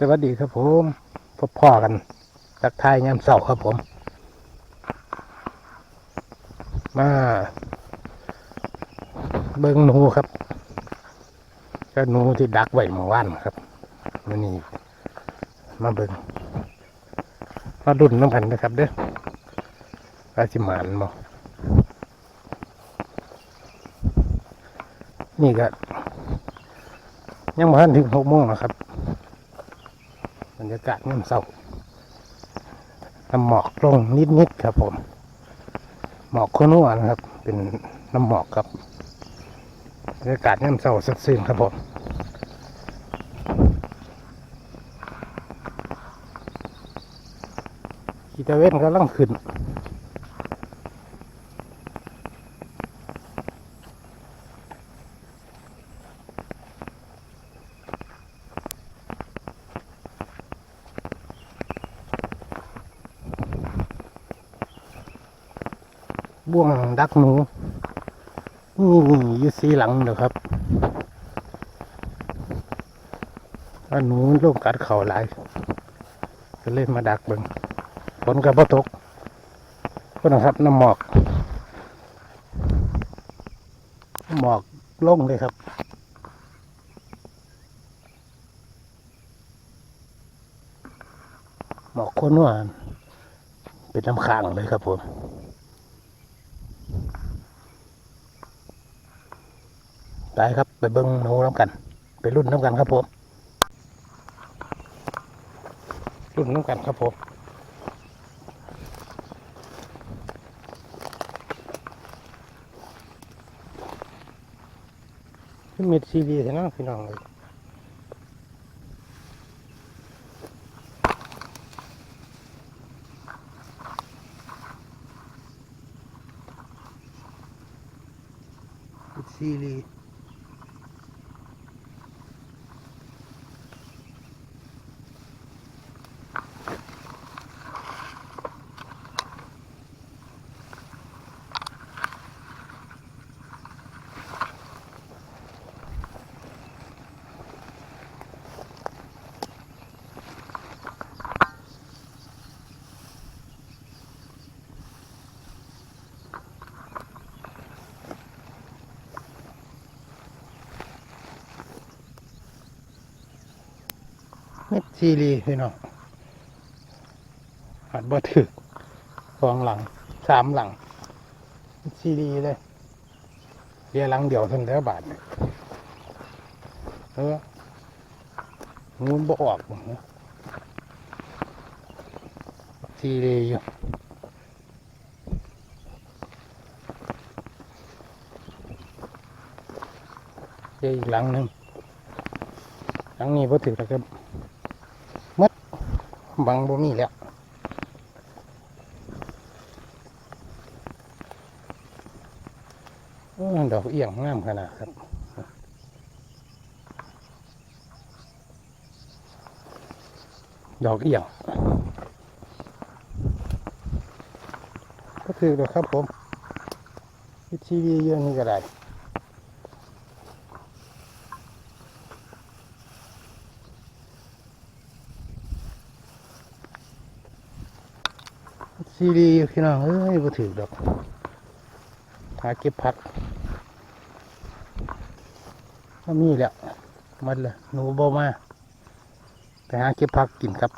สวัสดีครับผมพบพ่อกันทักทายยามเสาร์ครับผม มาเบิ้งหนูครับก็หนูที่ดักไว้เมื่อวานครับมันนี่มาเบิ้งมาดุนน้ำกันนะครับเด้ออาชิมานมอนี่ก็ยังมาถึงหกโมงนะครับ รรยากาศเงียบเศร้าน้ำหมอกลงนิดๆครับผม หมอกโคนวนะครับ เป็นน้ำหมอกครับบรรยากาศเงียบเศร้าสัดซื่นครับผมขีตาเวนก็ลังขึ้น บ่วงดักหนูนี่อยู่สีหลังเด้อครับว่าหนูมันลงกัดเข่าหลายก็เลยมาดักเบิ่งฝนกับพตกก็นะครับน้ำหมอกหมอกลงเลยครับหมอกคนวานเป็นน้ำค้างเลยครับผม ไปครับไปเบิ้งหนูน้ำกัน ไปรุ่นน้ำกันครับผมรุ่นน้ำกันครับผมเม็ดซีดีใช่ไหมพี่น้องเลยซีดี ซีรีพี่น้องหัดบ่ถึกสองหลังสามหลัง ซีรีเลยเรียหลังเดียวทันแล้วบาทเนี่ยเอองูนบ่ออกซีรีอยู่เจออีกหลังหนึ่งหลังนี้พอถือแล้วก็ บังบ่มีแล้วดอกเอียงงามขนาดครับดอกเอียงก็ถือแล้วครับผมวิธีดีเยอะนี่ก็ได้ ซีดีพี่น้องเอ้ยบ่ถือดอกหาเก็บผักก็มีแหล้วมันเลยหนูบ่มาไปหาเก็บผักกินครับ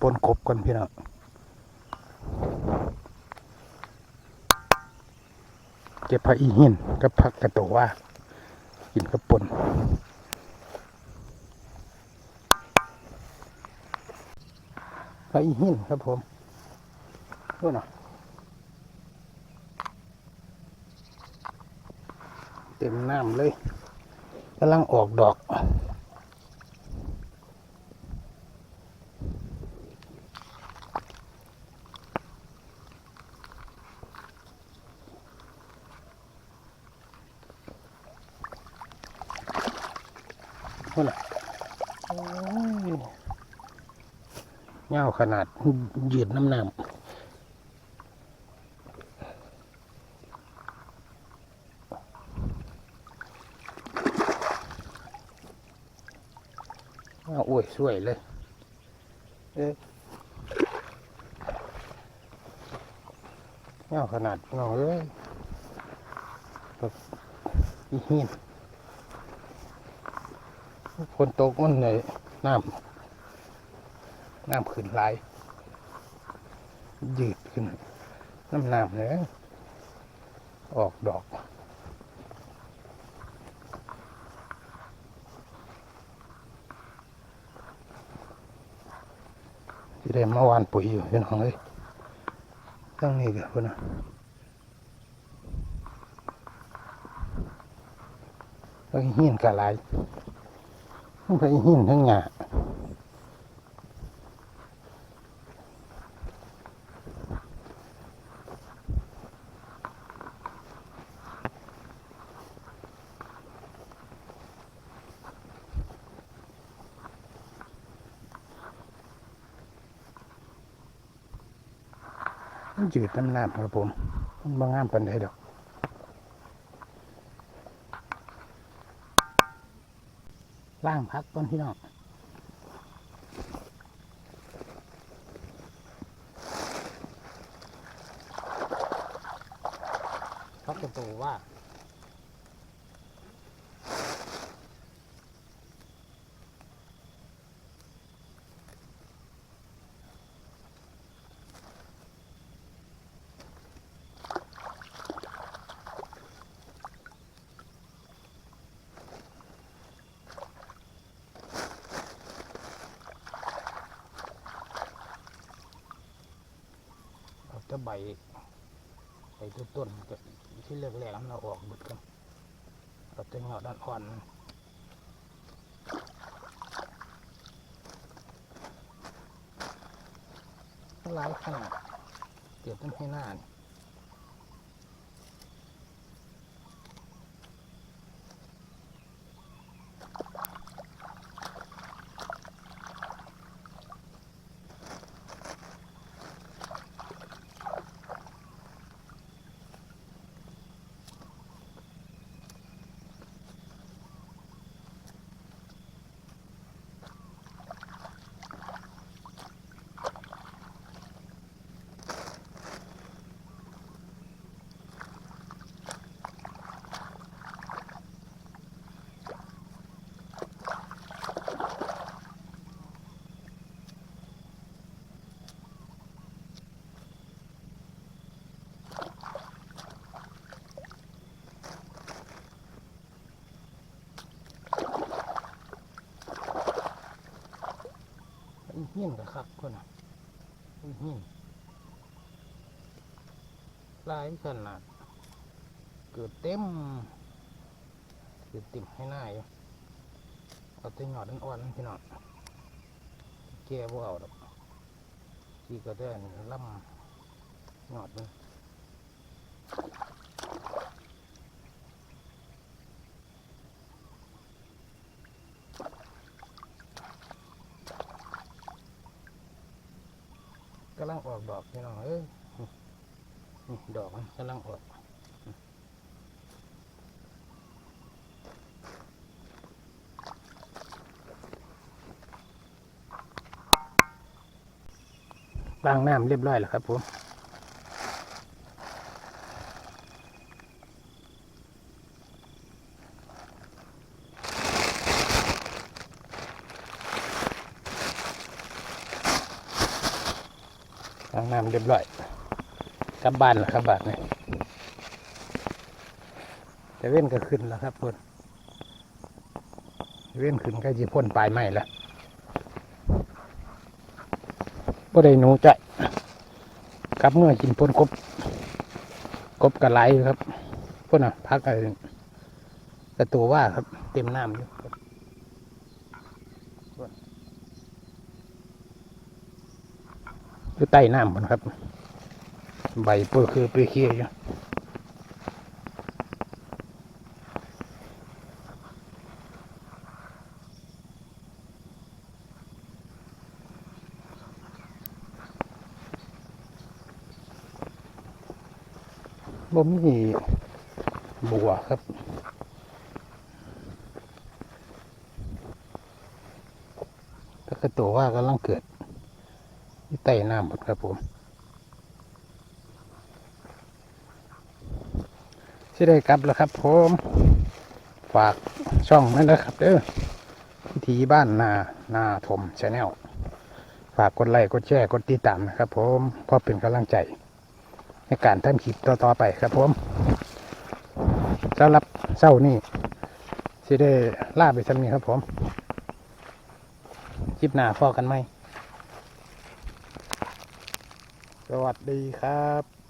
ปนกบก่อนพี่น้องเก็บผักอีหินกับผักกระโตว่ากินกับปนผักอีหินครับผม นู่นน่ะเต็มน้ำเลยกำลังออกดอกนู่นน่ะเงาขนาดยืดน้ำน้ำ น อ้าว โอ้ยสวยเลยเอ๊ะเงาขนาดเงาเลยแบบอีหินคนตกมันเลยน้ำน้ำขึ้นไหลายยืดขึ้น น้ำน้ำเลยออกดอก ที่ได้มาวานปุ๋ยอยู่พี่น้องเอ้ยตั้งนี่กันพุ่นนะแล้วหินกะหลายมันไปหินทั้งหยา มันจืดน้ำน้ำครับผม มันบางงามปันใดดอก ล่างพักต้นพี่น้องพักกระตูว่า ถ้าใบใบต้นต้นๆที่เลือกแรกๆเราออกหมดกันเราแต่เงาด้านอ่อนหลายขนาดเกี่ยวต้นให้หน้านี่ มันเหี้ยนกับคักคนน่ะมันเหี้นลายขนาด เกิดเต็มเกิดเต็มให้หน้าอยู่เอาแต่หยอดอ่อนๆพี่น้องแก่บ่เอาดอกที่ก็ได้ล่ำหยอดมันกำลังออก ดอกพี่น้องเอ้ยดอกมันกำลังออกล้างน้ำเรียบร้อยแล้วครับผม ล้างน้ำเรียบร้อยกลับบ้านแล้วครับบาทนี่แต่เว้นก็ขึ้นแล้วครับพ่นเว้นขึ้นกล้จะพ่นปลายไม้แล้วก็ได้หนูใจกลับเมื่อกินพ่นกบกบกระไรครับพ่นอะพักอะไรกระตัวว่าครับ เต็มน้ำอยู่ครับพ่นอยู่ ใต้น้ำพ่นครับ ใบเปื้อคือเปรี้ยเคี้ยอยู่บ่มีบัวครับคือตัวว่ากำลังเกิด ที่ใต้น้ำหมดครับผมที่ได้กลับแล้วครับผมฝากช่องนั่นนะครับเด้อพิธีบ้านนานาถมชาแนลฝากกดไลค์กดแชร์กดติดตามนะครับผมเพราะเป็นกำลังใจ ในการทำคลิปต่อๆไปครับผมสำหรับเศร้านี่สิได้ลาไปสักนี้ครับผมคลิปหน้าพอกันไหม สวัสดีครับ